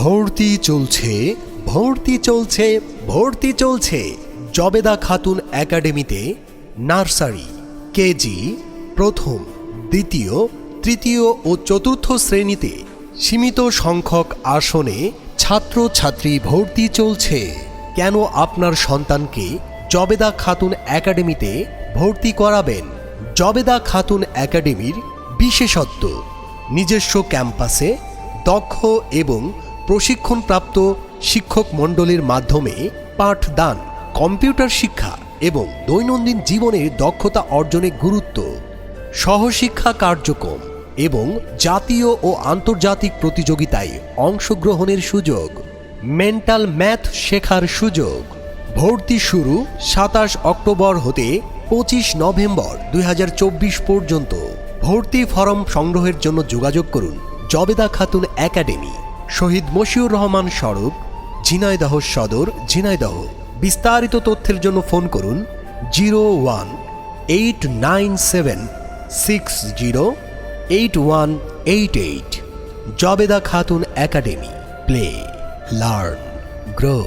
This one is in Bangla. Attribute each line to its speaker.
Speaker 1: ভর্তি চলছে ভর্তি চলছে ভর্তি চলছে। জবেদা খাতুন একাডেমিতে নার্সারি, কেজি, প্রথম, দ্বিতীয়, তৃতীয় ও চতুর্থ শ্রেণীতে সীমিত সংখ্যক আসনে ছাত্রছাত্রী ভর্তি চলছে। কেন আপনার সন্তানকে জবেদা খাতুন একাডেমিতে ভর্তি করাবেন? জবেদা খাতুন একাডেমির বিশেষত্ব, নিজস্ব ক্যাম্পাসে দক্ষ এবং প্রশিক্ষণপ্রাপ্ত শিক্ষক মণ্ডলীর মাধ্যমে পাঠদান, কম্পিউটার শিক্ষা এবং দৈনন্দিন জীবনের দক্ষতা অর্জনে গুরুত্ব, সহশিক্ষা কার্যক্রম এবং জাতীয় ও আন্তর্জাতিক প্রতিযোগিতায় অংশগ্রহণের সুযোগ, মেন্টাল ম্যাথ শেখার সুযোগ। ভর্তি শুরু সাতাশ অক্টোবর হতে পঁচিশ নভেম্বর দুই হাজার চব্বিশ পর্যন্ত। ভর্তি ফরম সংগ্রহের জন্য যোগাযোগ করুন জবেদা খাতুন একাডেমি। শহীদ মশিউর রহমান সড়ক ঝিনাইদহ সদর, ঝিনাইদহ। বিস্তারিত তথ্যের জন্য ফোন করুন zero one, eight nine seven, six zero, eight one, eight eight. Jobeda Khatun academy, play, learn, grow.